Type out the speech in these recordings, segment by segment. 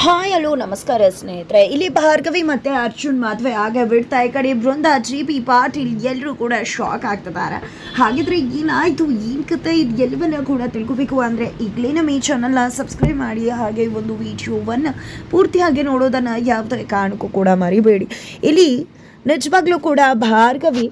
Hi, hello, ನಮಸ್ಕಾರ ಸ್ನೇಹಿತರೆ. ಇಲ್ಲಿ ಭಾರ್ಗವಿ ಮತ್ತೆ ಅರ್ಜುನ್ ಮದುವೆ ಆಗ ಬಿಡ್ತಾ ಈ ಕಡೆ ಬೃಂದ, ಜಿ ಪಿ, ಪಾಟೀಲ್ ಎಲ್ಲರೂ ಕೂಡ ಶಾಕ್ ಆಗ್ತಿದ್ದಾರೆ. ಹಾಗಿದ್ರೆ ಏನಾಯ್ತು ಏನು ಕತೆ ಇದು ಎಲ್ಲವನ್ನ ಕೂಡ ತಿಳ್ಕೊಬೇಕು ಅಂದರೆ ಈಗಲೇ ನಮ್ಮ ಈ ಚಾನಲ್ನ ಸಬ್ಸ್ಕ್ರೈಬ್ ಮಾಡಿ, ಹಾಗೆ ಒಂದು ವಿಡಿಯೋವನ್ನು ಪೂರ್ತಿಯಾಗಿ ನೋಡೋದನ್ನು ಯಾವುದೇ ಕಾರಣಕ್ಕೂ ಕೂಡ ಮರಿಬೇಡಿ. ಇಲ್ಲಿ ನಿಜವಾಗ್ಲೂ ಕೂಡ ಭಾರ್ಗವಿ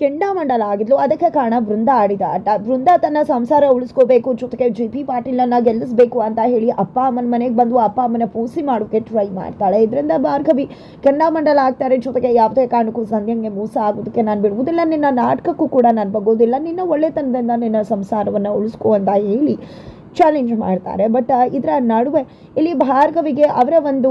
ಕೆಂಡಾಮಂಡಲ ಆಗಿದ್ಲು. ಅದಕ್ಕೆ ಕಾರಣ ಬೃಂದ ಆಡಿದ ಆಟ. ಬೃಂದ ತನ್ನ ಸಂಸಾರ ಉಳಿಸ್ಕೋಬೇಕು, ಜೊತೆಗೆ ಜಿ ಪಿ ಪಾಟೀಲನ್ನ ಗೆಲ್ಲಿಸ್ಬೇಕು ಅಂತ ಹೇಳಿ ಅಪ್ಪ ಅಮ್ಮನ ಮನೆಗೆ ಬಂದು ಅಪ್ಪ ಅಮ್ಮನ ಪೂಸಿ ಮಾಡೋಕ್ಕೆ ಟ್ರೈ ಮಾಡ್ತಾಳೆ. ಇದರಿಂದ ಭಾರ್ಗವಿ ಕೆಂಡಾಮಂಡಲ ಆಗ್ತಾರೆ. ಜೊತೆಗೆ ಯಾವುದೇ ಕಾರಣಕ್ಕೂ ಸಂಧ್ಯಂಗೆ ಮೋಸ ಆಗೋದಕ್ಕೆ ನಾನು ಬಿಡುವುದಿಲ್ಲ. ನಿನ್ನ ನಾಟಕಕ್ಕೂ ಕೂಡ ನಾನು ಬಗ್ಗೋದಿಲ್ಲ. ನಿನ್ನ ಒಳ್ಳೆತನದಿಂದ ನಿನ್ನ ಸಂಸಾರವನ್ನು ಉಳಿಸ್ಕೋ ಅಂತ ಹೇಳಿ ಚಾಲೆಂಜ್ ಮಾಡ್ತಾರೆ. ಬಟ್ ಇದರ ನಡುವೆ ಇಲ್ಲಿ ಭಾರ್ಗವಿಗೆ ಅವರ ಒಂದು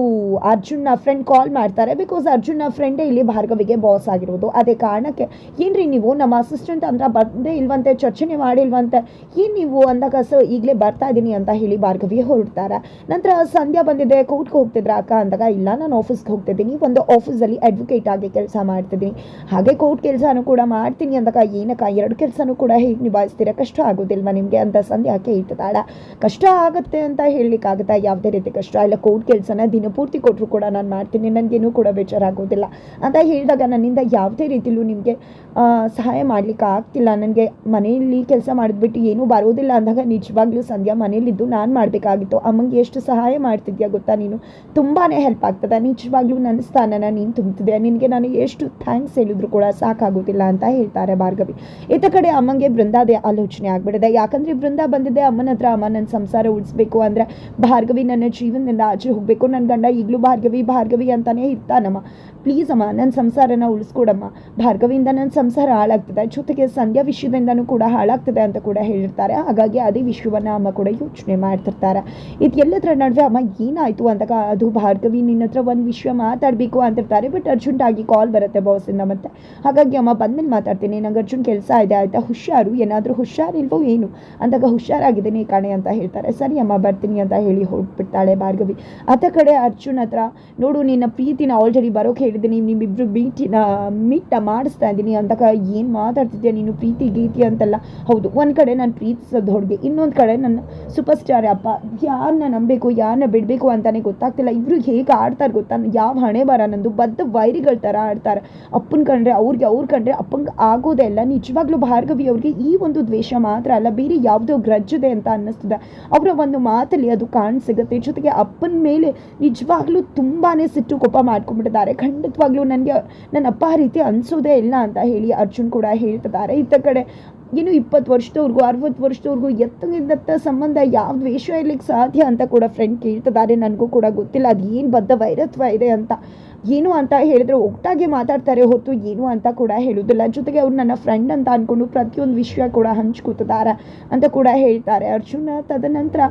ಅರ್ಜುನ್ನ ಫ್ರೆಂಡ್ ಕಾಲ್ ಮಾಡ್ತಾರೆ. ಬಿಕಾಸ್ ಅರ್ಜುನ್ನ ಫ್ರೆಂಡೇ ಇಲ್ಲಿ ಭಾರ್ಗವಿಗೆ ಬಾಸ್ ಆಗಿರುವುದು ಅದೇ ಕಾರಣಕ್ಕೆ ಏನ್ರಿ ನೀವು ನಮ್ಮ ಅಸಿಸ್ಟೆಂಟ್ ಅಂದ್ರೆ ಬಂದೇ ಇಲ್ವಂತೆ, ಚರ್ಚನೆ ಮಾಡಿಲ್ವಂತೆ, ಏನು ನೀವು ಅಂದಾಗ ಸೊ ಈಗಲೇ ಬರ್ತಾ ಇದ್ದೀನಿ ಅಂತ ಹೇಳಿ ಭಾರ್ಗವಿ ಹೊರಡ್ತಾರೆ. ನಂತರ ಸಂಧ್ಯಾ ಬಂದಿದೆ ಕೋರ್ಟ್ಗೆ ಹೋಗ್ತಿದ್ರ ಅಕ್ಕ ಅಂದಾಗ, ಇಲ್ಲ, ನಾನು ಆಫೀಸ್ಗೆ ಹೋಗ್ತಿದ್ದೀನಿ ಒಂದು ಆಫೀಸಲ್ಲಿ ಅಡ್ವೊಕೇಟ್ ಆಗಿ ಕೆಲಸ ಮಾಡ್ತಿದ್ದೀನಿ ಹಾಗೆ ಕೋರ್ಟ್ ಕೆಲಸನೂ ಕೂಡ ಮಾಡ್ತೀನಿ ಅಂದಾಗ, ಏನಕ್ಕ, ಎರಡು ಕೆಲಸನೂ ಕೂಡ ಹೇಗೆ ನಿಭಾಯಿಸ್ತೀರಾ? ಕಷ್ಟ ಆಗೋದಿಲ್ವಾ ನಿಮಗೆ? ಅಂತ ಸಂಧ್ಯಾ ಕೇಳ್ತಿದ್ದಾಳೆ. ಕಷ್ಟ ಆಗುತ್ತೆ ಅಂತ ಹೇಳಲಿಕ್ಕಾಗುತ್ತಾ ಯಾವುದೇ ರೀತಿ ಕಷ್ಟ ಇಲ್ಲ ಕೋರ್ಟ್ ಕೆಲಸನ ದಿನಪೂರ್ತಿ ಕೊಟ್ಟರು ಕೂಡ ನಾನು ಮಾಡ್ತೀನಿ ನನಗೇನು ಕೂಡ ಬೇಜಾರಾಗೋದಿಲ್ಲ ಅಂತ ಹೇಳಿದಾಗ ನನ್ನಿಂದ ಯಾವುದೇ ರೀತಿಲೂ ನಿಮಗೆ ಸಹಾಯ ಮಾಡಲಿಕ್ಕೆ ಆಗ್ತಿಲ್ಲ. ನನಗೆ ಮನೆಯಲ್ಲಿ ಕೆಲಸ ಮಾಡಿದ್ಬಿಟ್ಟು ಏನೂ ಬರೋದಿಲ್ಲ ಅಂದಾಗ ನಿಜವಾಗ್ಲೂ ಸಂಧ್ಯಾ ಮನೇಲಿದ್ದು ನಾನು ಮಾಡಬೇಕಾಗಿತ್ತು. ಅಮ್ಮಂಗೆ ಎಷ್ಟು ಸಹಾಯ ಮಾಡ್ತಿದ್ಯಾ ಗೊತ್ತಾ ನೀನು? ತುಂಬಾ ಹೆಲ್ಪ್ ಆಗ್ತದೆ. ನಿಜವಾಗ್ಲೂ ನನ್ನ ಸ್ಥಾನನ ನೀನು ತುಂಬ್ತಿದ್ಯಾ? ನಿನಗೆ ನಾನು ಎಷ್ಟು ಥ್ಯಾಂಕ್ಸ್ ಹೇಳಿದ್ರು ಕೂಡ ಸಾಕಾಗೋದಿಲ್ಲ ಅಂತ ಹೇಳ್ತಾರೆ ಭಾರ್ಗವಿ. ಇತ್ತ ಕಡೆ ಅಮ್ಮಂಗೆ ಬೃಂದಾದೇ ಆಲೋಚನೆ ಆಗ್ಬಿಡಿದೆ ಯಾಕಂದ್ರೆ ಬೃಂದ ಬಂದಿದೆ ಅಮ್ಮನ ಹತ್ರ ಅಮ್ಮ ನನ್ನ ಸಂಸಾರ ಉಳಿಸ್ಬೇಕು ಅಂದರೆ ಭಾರ್ಗವಿ ನನ್ನ ಜೀವನದಿಂದ ಆಚೆ ಹೋಗಬೇಕು. ನನ್ನ ಗಂಡ ಈಗಲೂ ಭಾರ್ಗವಿ ಭಾರ್ಗವಿ ಅಂತಾನೆ ಇರ್ತಾನಮ್ಮ. ಪ್ಲೀಸ್ ಅಮ್ಮ ನನ್ನ ಸಂಸಾರನ ಉಳಿಸ್ಕೊಡಮ್ಮ. ಭಾರ್ಗವಿಯಿಂದ ನನ್ನ ಸಂಸಾರ ಹಾಳಾಗ್ತದೆ. ಜೊತೆಗೆ ಸಂಧ್ಯಾ ವಿಷಯದಿಂದನೂ ಕೂಡ ಹಾಳಾಗ್ತದೆ ಅಂತ ಕೂಡ ಹೇಳಿರ್ತಾರೆ. ಹಾಗಾಗಿ ಅದೇ ವಿಷಯವನ್ನು ಅಮ್ಮ ಕೂಡ ಯೋಚನೆ ಮಾಡ್ತಿರ್ತಾರೆ. ಇದು ಎಲ್ಲದರ ನಡುವೆ ಅಮ್ಮ ಏನಾಯಿತು ಅಂತ ಅದು ಭಾರ್ಗವಿ ನಿನ್ನ ಹತ್ರ ಒಂದು ವಿಷಯ ಮಾತಾಡಬೇಕು ಅಂತಿರ್ತಾರೆ. ಬಟ್ ಅರ್ಜೆಂಟಾಗಿ ಕಾಲ್ ಬರುತ್ತೆ ಬಾಸಿಂದ ಮತ್ತೆ. ಹಾಗಾಗಿ ಅಮ್ಮ ಬಂದ್ಮೇಲೆ ಮಾತಾಡ್ತೀನಿ. ನಂಗೆ ಅರ್ಜುನ್ ಕೆಲಸ ಇದೆ, ಆಯಿತಾ? ಹುಷಾರು? ಏನಾದರೂ ಹುಷಾರಿಲ್ವೋ ಏನು? ಅಂದಾಗ ಹುಷಾರಾಗಿದ್ದೀನಿ ಕಾಣೆ. ಅಂತ ಹೇಳ್ತಾರೆ. ಸರಿ ಅಮ್ಮ, ಬರ್ತೀನಿ ಅಂತ ಹೇಳಿ ಹೊರಟ್ಬಿಡ್ತಾಳೆ ಭಾರ್ಗವಿ. ಆತ ಕಡೆ ಅರ್ಜುನ್ ಹತ್ರ, ನೋಡು, ನಿನ್ನ ಪ್ರೀತಿನ ಆಲ್ರೆಡಿ ಬರೋಕೆ ಹೇಳಿದ್ದೀನಿ. ನಿಮ್ಮಿಬ್ರು ಮೀಟಿನ ಮೀಟ ಮಾಡಿಸ್ತಾ ಇದ್ದೀನಿ ಅಂದಾಗ ಏನು ಮಾತಾಡ್ತಿದ್ಯಾ? ನೀನು ಪ್ರೀತಿ, ಗೀತಿ ಅಂತಲ್ಲ. ಹೌದು, ಒಂದು ಕಡೆ ನಾನು ಪ್ರೀತಿಸೋದು ಹೊಡ್ಗೆ ಇನ್ನೊಂದು ಕಡೆ ನನ್ನ ಸೂಪರ್ ಸ್ಟಾರ್ ಅಪ್ಪ. ಯಾರನ್ನ ನಂಬಬೇಕು ಯಾರನ್ನ ಬಿಡಬೇಕು ಅಂತಾನೆ ಗೊತ್ತಾಗ್ತಿಲ್ಲ. ಇಬ್ರು ಹೇಗೆ ಆಡ್ತಾರೆ ಗೊತ್ತಾ? ಯಾವ ಹಣೆ ಬರ ನಂದು? ಬದ್ಧ ವೈರಿಗಳ ಥರ ಆಡ್ತಾರೆ. ಅಪ್ಪನ ಕಂಡ್ರೆ ಅವ್ರಿಗೆ, ಅವ್ರು ಕಂಡ್ರೆ ಅಪ್ಪಂಗೆ ಆಗೋದೇ ಇಲ್ಲ. ನಿಜವಾಗ್ಲೂ ಭಾರ್ಗವಿ ಅವ್ರಿಗೆ ಈ ಒಂದು ದ್ವೇಷ ಮಾತ್ರ ಅಲ್ಲ. ಬೇರೆ ಯಾವುದೋ ಗ್ರಜ್ಜಿದೆ ಅಂತ ಅನ್ನಿಸ್ತದೆ ಅವರ ಒಂದು ಮಾತಲ್ಲಿ ಅದು ಕಾಣ್ ಸಿಗುತ್ತೆ ಜೊತೆಗೆ ಅಪ್ಪನ ಮೇಲೆ ನಿಜವಾಗ್ಲೂ ತುಂಬಾ ಸಿಟ್ಟು ಕೋಪ ಮಾಡ್ಕೊಂಡ್ಬಿಟ್ಟಿದ್ದಾರೆ. ಖಂಡಿತವಾಗ್ಲೂ ನನಗೆ, ನನ್ನ ಅಪ್ಪ ಆ ರೀತಿ ಅನಿಸೋದೇ ಇಲ್ಲ ಅಂತ ಹೇಳಿ ಅರ್ಜುನ್ ಕೂಡ ಹೇಳ್ತಿದ್ದಾರೆ. ಇತ್ತ ಕಡೆ ಇನ್ನು ಇಪ್ಪತ್ತು ವರ್ಷದವ್ರಿಗೂ, ಅರವತ್ತು ವರ್ಷದವ್ರಿಗೂ ಎತ್ತಗಿದ್ದತ್ತ ಸಂಬಂಧ ಯಾವ ದ್ವೇಷ ಇರ್ಲಿಕ್ಕೆ ಸಾಧ್ಯ ಅಂತ ಕೂಡ ಫ್ರೆಂಡ್ ಕೇಳ್ತಿದ್ದಾರೆ. ನನಗೂ ಕೂಡ ಗೊತ್ತಿಲ್ಲ. ಅದು ಏನು ಬದ್ಧ ವೈರತ್ವ ಇದೆ ಅಂತ. ಏನು ಅಂತ ಹೇಳಿದ್ರೆ, ಒಟ್ಟಾಗಿ ಮಾತಾಡ್ತಾರೆ ಹೊರತು ಏನು ಅಂತ ಕೂಡ ಹೇಳೋದಿಲ್ಲ. ಜೊತೆಗೆ ಅವ್ರು ನನ್ನ ಫ್ರೆಂಡ್ ಅಂತ ಅಂದ್ಕೊಂಡು ಪ್ರತಿಯೊಂದು ವಿಷಯ ಕೂಡ ಹಂಚ್ಕೊತಿದ್ದಾರೆ ಅಂತ ಕೂಡ ಹೇಳ್ತಾರೆ. ಅರ್ಜುನ ತದನಂತರ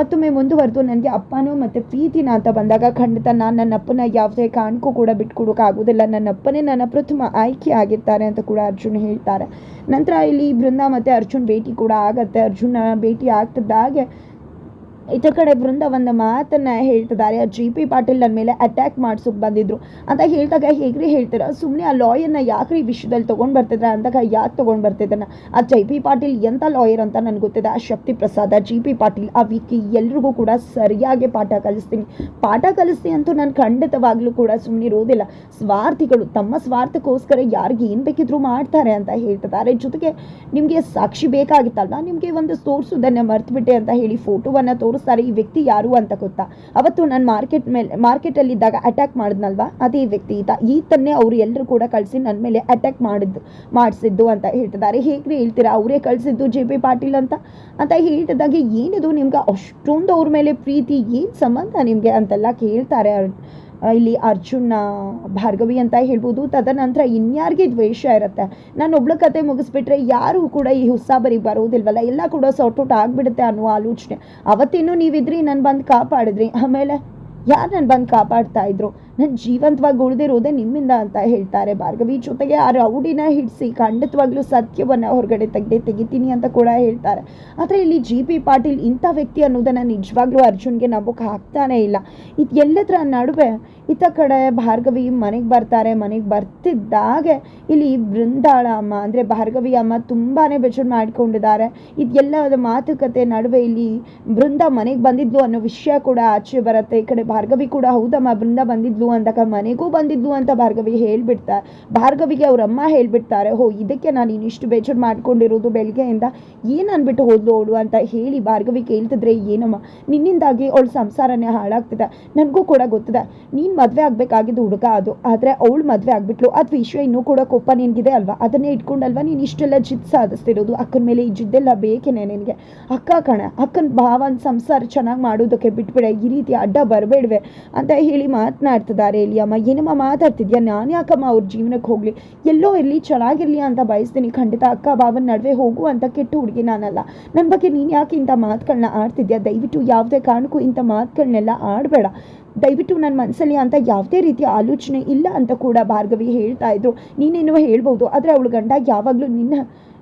ಮತ್ತೊಮ್ಮೆ ಮುಂದುವರೆದು, ನನಗೆ ಅಪ್ಪನೂ ಮತ್ತು ಪ್ರೀತಿನ ಅಂತ ಬಂದಾಗ ಖಂಡಿತ ನಾನು ನನ್ನ ಅಪ್ಪನ ಯಾವುದೇ ಕಾರಣಕ್ಕೂ ಕೂಡ ಬಿಟ್ಕೊಡೋಕ್ಕಾಗೋದಿಲ್ಲ ನನ್ನ ಅಪ್ಪನೇ ನನ್ನ ಪ್ರಥಮ ಆಯ್ಕೆ ಆಗಿರ್ತಾರೆ ಅಂತ ಕೂಡ ಅರ್ಜುನ್ ಹೇಳ್ತಾರೆ. ನಂತರ ಇಲ್ಲಿ ಬೃಂದ ಮತ್ತು ಅರ್ಜುನ್ ಭೇಟಿ ಕೂಡ ಆಗತ್ತೆ. ಅರ್ಜುನ ಭೇಟಿ ಆಗ್ತಿದ್ದಾಗೆ ಇತರ ಕಡೆ ಬೃಂದ ಒಂದು ಮಾತನ್ನ ಹೇಳ್ತಿದ್ದಾರೆ. ಜಿ ಪಿ ಪಾಟೀಲ್ ನನ್ನ ಮೇಲೆ ಅಟ್ಯಾಕ್ ಮಾಡ್ಸೋಕೆ ಬಂದಿದ್ರು. ಅಂತ ಹೇಳಿದಾಗ ಹೇಗ್ರಿ ಹೇಳ್ತೀರಾ? ಸುಮ್ಮನೆ ಆ ಲಾಯರ್ನ ಯಾಕ್ರಿ ವಿಷಯದಲ್ಲಿ ತೊಗೊಂಡು ಬರ್ತಿದ್ರ? ಅಂದಾಗ ಯಾಕೆ ತೊಗೊಂಡು ಬರ್ತಿದ್ದಾನ ಆ ಜೈ ಪಿ ಪಾಟೀಲ್ ಎಂಥ ಲಾಯರ್ ಅಂತ ನನಗೆ ಗೊತ್ತಿದೆ. ಆ ಶಕ್ತಿ ಪ್ರಸಾದ ಜಿ ಪಿ ಪಾಟೀಲ್, ಆ ವಿಕಿ ಎಲ್ರಿಗೂ ಕೂಡ ಸರಿಯಾಗಿ ಪಾಠ ಕಲಿಸ್ತೀನಿ. ಪಾಠ ಕಲಿಸ್ತೀನಿ ಅಂತೂ ನಾನು ಖಂಡಿತವಾಗ್ಲೂ ಕೂಡ ಸುಮ್ಮನೆ ಇರೋದಿಲ್ಲ. ಸ್ವಾರ್ಥಿಗಳು, ತಮ್ಮ ಸ್ವಾರ್ಥಕ್ಕೋಸ್ಕರ ಯಾರಿಗೆ ಏನು ಬೇಕಿದ್ರು ಮಾಡ್ತಾರೆ ಅಂತ ಹೇಳ್ತಿದ್ದಾರೆ. ಜೊತೆಗೆ ನಿಮಗೆ ಸಾಕ್ಷಿ ಬೇಕಾಗಿತ್ತಲ್ಲ ನಿಮಗೆ ಒಂದು ತೋರಿಸೋದನ್ನು ಮರ್ತುಬಿಟ್ಟೆ ಅಂತ ಹೇಳಿ ಫೋಟೋವನ್ನು ತೋರಿಸ್ತಾರೆ, ಈ ವ್ಯಕ್ತಿ ಯಾರು ಅಂತ ಗೊತ್ತಾ? ಅವತ್ತು ನಾನು ಮಾರ್ಕೆಟ್ ಮೇಲೆ, ಮಾರ್ಕೆಟಲ್ಲಿದ್ದಾಗ ಅಟ್ಯಾಕ್ ಮಾಡಿದ್ನಲ್ವಾ? ಅದೇ ವ್ಯಕ್ತಿ ಈತ. ಈತನ್ನೇ ಅವರು ಎಲ್ಲರೂ ಕೂಡ ಕಳಿಸಿ ನನ್ನ ಮೇಲೆ ಅಟ್ಯಾಕ್ ಮಾಡಿದ್ದು, ಮಾಡಿಸಿದ್ದು ಅಂತ ಹೇಳ್ತಿದ್ದಾರೆ. ಹೇಗ್ರಿ ಹೇಳ್ತೀರಾ? ಅವರೇ ಕಳಿಸಿದ್ದು ಜೆ ಪಿ ಪಾಟೀಲ್ ಅಂತ? ಅಂತ ಹೇಳ್ತಿದ್ದಾಗ, ಏನಿದು ನಿಮ್ಗೆ? ಅಷ್ಟೊಂದು ಅವ್ರ ಮೇಲೆ ಪ್ರೀತಿ, ಏನು ಸಂಬಂಧ ನಿಮಗೆ ಅಂತೆಲ್ಲ ಕೇಳ್ತಾರೆ ಇಲ್ಲಿ ಅರ್ಜುನ, ಭಾರ್ಗವಿ ಅಂತ ಹೇಳ್ಬೋದು. ತದನಂತರ ಇನ್ಯಾರಿಗೆ ದ್ವೇಷ ಇರುತ್ತೆ? ನಾನು ಒಬ್ಳ ಕತೆ ಮುಗಿಸ್ಬಿಟ್ರೆ ಯಾರು ಕೂಡ ಈ ಹುಸಾಬರಿಗೆ ಬರೋದಿಲ್ವಲ್ಲ ಎಲ್ಲ ಕೂಡ ಸಾರ್ಟ್ ಔಟ್ ಆಗಿಬಿಡುತ್ತೆ ಅನ್ನೋ ಆಲೋಚನೆ. ಅವತ್ತಿನ್ನೂ ನೀವಿದ್ರಿ, ನಾನು ಬಂದು ಕಾಪಾಡಿದ್ರಿ. ಆಮೇಲೆ ಯಾರು ನಾನು ಬಂದು ಕಾಪಾಡ್ತಾ ಇದ್ರು? ನಾನು ಜೀವಂತವಾಗಿ ಉಳಿದಿರೋದೇ ನಿಮ್ಮಿಂದ ಅಂತ ಹೇಳ್ತಾರೆ ಭಾರ್ಗವಿ. ಜೊತೆಗೆ ಆ ರೌಡಿನ ಹಿಡಿಸಿ ಖಂಡಿತವಾಗ್ಲೂ ಸತ್ಯವನ್ನು ಹೊರಗಡೆ ತೆಗೆದೇ ತೆಗಿತೀನಿ ಅಂತ ಕೂಡ ಹೇಳ್ತಾರೆ. ಆದರೆ ಇಲ್ಲಿ ಜಿ ಪಿ ಪಾಟೀಲ್ ಇಂಥ ವ್ಯಕ್ತಿ ಅನ್ನೋದನ್ನು ನಿಜವಾಗ್ಲೂ ಅರ್ಜುನ್ಗೆ ನಂಬಕ್ಕೆ ಹಾಕ್ತಾನೇ ಇಲ್ಲ. ಇದು ಎಲ್ಲದರ ನಡುವೆ ಇತ್ತ ಕಡೆ ಭಾರ್ಗವಿ ಮನೆಗೆ ಬರ್ತಾರೆ. ಮನೆಗೆ ಬರ್ತಿದ್ದಾಗೆ ಇಲ್ಲಿ ಬೃಂದಾಳ ಅಮ್ಮ ಅಂದರೆ ಭಾರ್ಗವಿ ಅಮ್ಮ ತುಂಬಾ ಬೇಜಾರು ಮಾಡಿಕೊಂಡಿದ್ದಾರೆ. ಇದೆಲ್ಲದ ಮಾತುಕತೆ ನಡುವೆ ಇಲ್ಲಿ ಬೃಂದ ಮನೆಗೆ ಬಂದಿದ್ಲು ಅನ್ನೋ ವಿಷಯ ಕೂಡ ಆಚೆ ಬರುತ್ತೆ. ಈ ಕಡೆ ಭಾರ್ಗವಿ ಕೂಡ ಹೌದಮ್ಮ ಬೃಂದ ಬಂದಿದ್ಲು ಅಂದಾಗ ಮನೆಗೂ ಬಂದಿದ್ಲು ಅಂತ ಭಾರ್ಗವಿ ಹೇಳ್ಬಿಡ್ತಾ ಭಾರ್ಗವಿಗೆ ಅವ್ರ ಅಮ್ಮ ಹೇಳ್ಬಿಡ್ತಾರೆ, ಹೋ, ಇದಕ್ಕೆ ನಾನು ಇನ್ನಿಷ್ಟು ಬೇಜಾರು ಮಾಡ್ಕೊಂಡಿರೋದು ಬೆಳಗ್ಗೆಯಿಂದ ಏನು ಅಂದ್ಬಿಟ್ಟು ಹೋದ್ಲು ಅವಳು? ಅಂತ ಹೇಳಿ ಭಾರ್ಗವಿ ಕೇಳ್ತಿದ್ರೆ, ಏನಮ್ಮ, ನಿನ್ನಿಂದಾಗಿ ಅವಳು ಸಂಸಾರನೇ ಹಾಳಾಗ್ತಿದೆ. ನನಗೂ ಕೂಡ ಗೊತ್ತಿದೆ. ನೀನು ಮದುವೆ ಆಗಬೇಕಾಗಿದ್ದು ಹುಡುಗ ಅದು, ಆದರೆ ಅವಳು ಮದುವೆ ಆಗ್ಬಿಟ್ಲು. ಅದು ವಿಷಯ ಇನ್ನೂ ಕೂಡ ಕೋಪ ನಿನಗಿದೆ ಅಲ್ವಾ? ಅದನ್ನೇ ಇಟ್ಕೊಂಡಲ್ವಾ ನೀನು ಇಷ್ಟೆಲ್ಲ ಜಿದ್ ಸಾಧಿಸ್ತಿರೋದು? ಅಕ್ಕನ ಮೇಲೆ ಈ ಜಿದ್ದೆಲ್ಲ ಬೇಕೇನೆ ನಿನಗೆ? ಅಕ್ಕ ಕಣ, ಅಕ್ಕನ ಭಾವನ ಸಂಸಾರ ಚೆನ್ನಾಗಿ ಮಾಡೋದಕ್ಕೆ ಬಿಟ್ಬಿಡೆ. ಈ ರೀತಿ ಅಡ್ಡ ಬರಬೇಡ್ವೆ ಅಂತ ಹೇಳಿ ಮಾತನಾಡ್ತಿದ್ದಾರೆ. ಇಲ್ಲಿ ಅಮ್ಮ ಏನಮ್ಮ ಮಾತಾಡ್ತಿದ್ಯಾ? ನಾನು ಯಾಕಮ್ಮ ಅವ್ರ ಜೀವನಕ್ಕೆ ಹೋಗಲಿ? ಎಲ್ಲೋ ಇರಲಿ, ಚೆನ್ನಾಗಿರಲಿ ಅಂತ ಬಯಸ್ತೀನಿ. ಖಂಡಿತ ಅಕ್ಕ ಬಾವನ ನಡುವೆ ಹೋಗು ಅಂತ ಕೆಟ್ಟ ಹುಡುಗಿ ನಾನಲ್ಲ. ನನ್ನ ಬಗ್ಗೆ ನೀನು ಯಾಕೆ ಇಂಥ ಮಾತುಗಳನ್ನ ಆಡ್ತಿದ್ಯಾ? ದಯವಿಟ್ಟು ಯಾವುದೇ ಕಾರಣಕ್ಕೂ ಇಂಥ ಮಾತುಗಳನ್ನೆಲ್ಲ ಆಡಬೇಡ. ದಯವಿಟ್ಟು ನನ್ನ ಮನಸ್ಸಲ್ಲಿ ಅಂತ ಯಾವುದೇ ರೀತಿಯ ಆಲೋಚನೆ ಇಲ್ಲ ಅಂತ ಕೂಡ ಭಾರ್ಗವಿ ಹೇಳ್ತಾ ಇದ್ರು. ನೀನೇನೋ ಹೇಳ್ಬೋದು, ಆದರೆ ಅವಳು ಗಂಡ ಯಾವಾಗಲೂ ನಿನ್ನ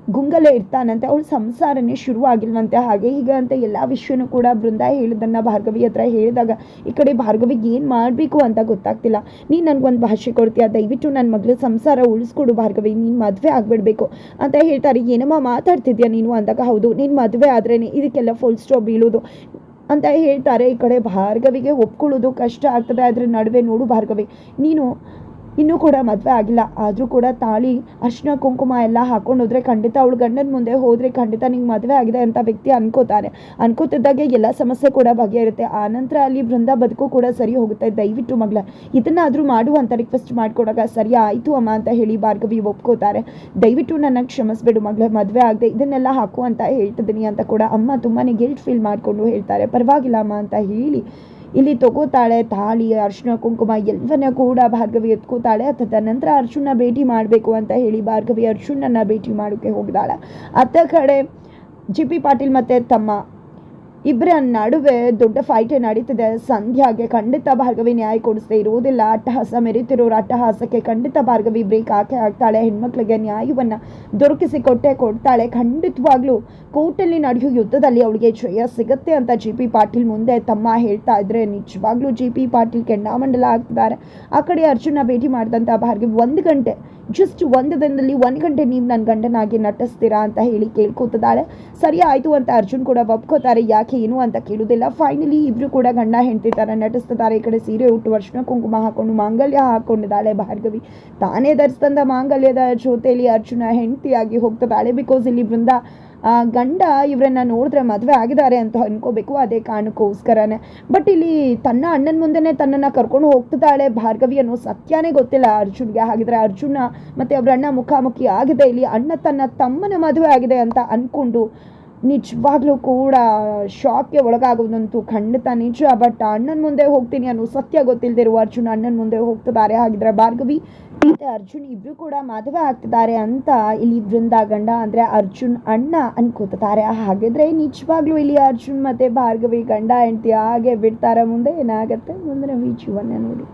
ಗುಂಗಲೇ ಇರ್ತಾನಂತೆ, ಅವಳು ಸಂಸಾರನೇ ಶುರುವಾಗಿಲ್ವಂತೆ. ಹಾಗೆ ಹೀಗೆ ಅಂತ ಎಲ್ಲ ವಿಷಯನೂ ಕೂಡ ಬೃಂದ ಹೇಳಿದ್ದನ್ನು ಭಾರ್ಗವಿ ಹತ್ರ ಹೇಳಿದಾಗ, ಈ ಕಡೆ ಭಾರ್ಗವಿಗೆ ಏನು ಮಾಡಬೇಕು ಅಂತ ಗೊತ್ತಾಗ್ತಿಲ್ಲ. ನೀನು ನನಗೊಂದು ಭಾಷೆ ಕೊಡ್ತೀಯ? ದಯವಿಟ್ಟು ನನ್ನ ಮಗಳ ಸಂಸಾರ ಉಳಿಸ್ಕೊಡು ಭಾರ್ಗವಿ, ನೀನು ಮದುವೆ ಆಗಿಬಿಡ್ಬೇಕು ಅಂತ ಹೇಳ್ತಾರೆ. ಏನಮ್ಮ ಮಾತಾಡ್ತಿದ್ಯಾ ನೀನು ಅಂದಾಗ, ಹೌದು, ನೀನು ಮದುವೆ ಆದ್ರೇ ಇದಕ್ಕೆಲ್ಲ ಫುಲ್ ಸ್ಟಾಪ್ ಬೀಳೋದು ಅಂತ ಹೇಳ್ತಾರೆ. ಈ ಕಡೆ ಭಾರ್ಗವಿಗೆ ಒಪ್ಕೊಳ್ಳೋದು ಕಷ್ಟ ಆಗ್ತದೆ, ಅದ್ರ ನಡುವೆ ನೋಡು ಭಾರ್ಗವಿ, ನೀನು ಇನ್ನೂ ಕೂಡ ಮದುವೆ ಆಗಿಲ್ಲ. ಆದರೂ ಕೂಡ ತಾಳಿ ಅರ್ಶಿನ ಕುಂಕುಮ ಎಲ್ಲ ಹಾಕೊಂಡು ಹೋದ್ರೆ ಖಂಡಿತ ಅವಳು ಗಂಡನ ಮುಂದೆ ಹೋದರೆ ಖಂಡಿತ ನಿಂಗೆ ಮದುವೆ ಆಗಿದೆ ಅಂತ ವ್ಯಕ್ತಿ ಅನ್ಕೋತಾನೆ ಅನ್ಕೋತಿದ್ದಾಗೆ ಎಲ್ಲ ಸಮಸ್ಯೆ ಕೂಡ ಬಗೆಯಿರುತ್ತೆ ಆನಂತರ ಅಲ್ಲಿ ಬೃಂದ ಬದುಕು ಕೂಡ ಸರಿ ಹೋಗುತ್ತೆ. ದಯವಿಟ್ಟು ಮಗಳ, ಇದನ್ನಾದರೂ ಮಾಡು ಅಂತ ರಿಕ್ವೆಸ್ಟ್ ಮಾಡಿಕೊಡಾಗ ಸರಿ ಆಯಿತು ಅಮ್ಮ ಅಂತ ಹೇಳಿ ಭಾರ್ಗವಿ ಒಪ್ಕೋತಾರೆ. ದಯವಿಟ್ಟು ನನ್ನ ಕ್ಷಮಿಸ್ಬೇಡು ಮಗಳ, ಮದುವೆ ಆಗದೆ ಇದನ್ನೆಲ್ಲ ಹಾಕು ಅಂತ ಹೇಳ್ತಿದ್ದೀನಿ ಅಂತ ಕೂಡ ಅಮ್ಮ ತುಂಬಾ ಗಿಲ್ಟ್ ಫೀಲ್ ಮಾಡಿಕೊಂಡು ಹೇಳ್ತಾರೆ. ಪರವಾಗಿಲ್ಲ ಅಮ್ಮ ಅಂತ ಹೇಳಿ ಇಲ್ಲಿ ತಗೋತಾಳೆ, ತಾಳಿ ಅರ್ಶಿನ ಕುಂಕುಮ, ಎಲ್ಲವನ್ನ ಕೂಡ ಭಾರ್ಗವಿ ಎತ್ಕೋತಾಳೆ. ಅತ್ತ ನಂತರ ಅರ್ಜುನ ಭೇಟಿ ಮಾಡಬೇಕು ಅಂತ ಹೇಳಿ ಭಾರ್ಗವಿ ಅರ್ಜುನನ್ನ ಭೇಟಿ ಮಾಡೋಕ್ಕೆ ಹೋಗಿದ್ದಾಳೆ. ಅತ್ತ ಕಡೆ ಜಿ ಪಿ ಪಾಟೀಲ್ ಮತ್ತೆ ತಮ್ಮ ಇಬ್ಬರ ನಡುವೆ ದೊಡ್ಡ ಫೈಟೇ ನಡೀತಿದೆ. ಸಂಧ್ಯಾಗೆ ಖಂಡಿತ ಭಾರ್ಗವಿ ನ್ಯಾಯ ಕೊಡಿಸದೆ ಇರುವುದಿಲ್ಲ. ಅಟ್ಟಹಾಸ ಮೆರೀತಿರೋರು ಅಟ್ಟಹಾಸಕ್ಕೆ ಖಂಡಿತ ಭಾರ್ಗವಿ ಬ್ರೇಕ್ ಹಾಕೇ ಆಗ್ತಾಳೆ. ಹೆಣ್ಮಕ್ಳಿಗೆ ನ್ಯಾಯವನ್ನು ದೊರಕಿಸಿ ಕೊಟ್ಟೆ ಕೊಡ್ತಾಳೆ. ಖಂಡಿತವಾಗ್ಲೂ ಕೋರ್ಟಲ್ಲಿ ನಡೆಯುವ ಯುದ್ಧದಲ್ಲಿ ಅವಳಿಗೆ ಜಯ ಸಿಗುತ್ತೆ ಅಂತ ಜಿ ಪಿ ಪಾಟೀಲ್ ಮುಂದೆ ತಮ್ಮ ಹೇಳ್ತಾ ಇದ್ರೆ. ನಿಜವಾಗ್ಲೂ ಜಿ ಪಿ ಪಾಟೀಲ್ ಕೆಂಡಾಮಂಡಲ ಆಗ್ತಿದ್ದಾರೆ. ಆ ಕಡೆ ಅರ್ಜುನ ಭೇಟಿ ಮಾಡಿದಂಥ ಭಾರ್ಗವಿ ಒಂದು ಗಂಟೆ ಜಸ್ಟ್ ಒಂದು ದಿನದಲ್ಲಿ ಒಂದು ಗಂಟೆ ನೀವು ನನ್ನ ಗಂಡನಾಗಿ ನಟಿಸ್ತೀರಾ ಅಂತ ಹೇಳಿ ಕೇಳ್ಕೊತಿದ್ದಾಳೆ. ಸರಿ ಆಯಿತು ಅಂತ ಅರ್ಜುನ್ ಕೂಡ ಒಪ್ಕೋತಾರೆ. ಯಾಕೆ ಏನು ಅಂತ ಕೇಳೋದಿಲ್ಲ ಫೈನಲಿ ಇಬ್ಬರು ಕೂಡ ಗಂಡ ಹೆಂಡತಿ ಥರ ನಟಿಸ್ತಿದ್ದಾರೆ. ಈ ಕಡೆ ಸೀರೆ ಉಟ್ಟು ವರ್ಷನ ಕುಂಕುಮ ಹಾಕೊಂಡು ಮಾಂಗಲ್ಯ ಹಾಕೊಂಡಿದ್ದಾಳೆ ಭಾರ್ಗವಿ. ತಾನೇ ಧರಿಸ್ತಂದ ಮಾಂಗಲ್ಯದ ಜೊತೆಯಲ್ಲಿ ಅರ್ಜುನ ಹೆಂಡತಿಯಾಗಿ ಹೋಗ್ತಿದ್ದಾಳೆ. ಬಿಕಾಸ್ ಇಲ್ಲಿ ಬೃಂದ ಗಂಡ ಇವರನ್ನ ನೋಡಿದ್ರೆ ಮದುವೆ ಆಗಿದ್ದಾರೆ ಅಂತ ಅನ್ಕೋಬೇಕು. ಅದೇ ಕಾರಣಕ್ಕೋಸ್ಕರನೇ. ಬಟ್ ಇಲ್ಲಿ ತನ್ನ ಅಣ್ಣನ ಮುಂದೆನೇ ತನ್ನನ್ನು ಕರ್ಕೊಂಡು ಹೋಗ್ತಿದ್ದಾಳೆ ಭಾರ್ಗವಿ ಅನ್ನೋ ಸತ್ಯನೇ ಗೊತ್ತಿಲ್ಲ ಅರ್ಜುನ್ಗೆ. ಹಾಗಿದ್ರೆ ಅರ್ಜುನ ಮತ್ತು ಅವ್ರ ಅಣ್ಣ ಮುಖಾಮುಖಿ ಆಗಿದೆ. ಇಲ್ಲಿ ಅಣ್ಣ ತನ್ನ ತಮ್ಮನ ಮದುವೆ ಆಗಿದೆ ಅಂತ ಅಂದ್ಕೊಂಡು ನಿಜವಾಗ್ಲೂ ಕೂಡ ಶಾಕ್ಗೆ ಒಳಗಾಗೋದಂತೂ ಖಂಡಿತ ನಿಜ. ಬಟ್ ಅಣ್ಣನ ಮುಂದೆ ಹೋಗ್ತೀನಿ ಅನ್ನೋ ಸತ್ಯ ಗೊತ್ತಿಲ್ಲದಿರುವ ಅರ್ಜುನ್ ಅಣ್ಣನ ಮುಂದೆ ಹೋಗ್ತಿದ್ದಾರೆ ಹಾಗಿದ್ರೆ ಭಾರ್ಗವಿ, ಮತ್ತೆ ಅರ್ಜುನ್ ಇಬ್ರು ಕೂಡ ಮದುವೆ ಆಗ್ತಿದ್ದಾರೆ ಅಂತ ಇಲ್ಲಿ ಬೃಂದ ಗಂಡ ಅಂದ್ರೆ ಅರ್ಜುನ್ ಅಣ್ಣ ಅನ್ಕೋತಿದ್ದಾರೆ. ಹಾಗಿದ್ರೆ ನಿಜವಾಗ್ಲೂ ಇಲ್ಲಿ ಅರ್ಜುನ್ ಮತ್ತೆ ಭಾರ್ಗವಿ ಗಂಡ ಹೆಂಡತಿ ಹಾಗೆ ಬಿಡ್ತಾರೆ ಮುಂದೆ ಏನಾಗತ್ತೆ? ಮುಂದಿನ ಜೀವನ ನೋಡಿ.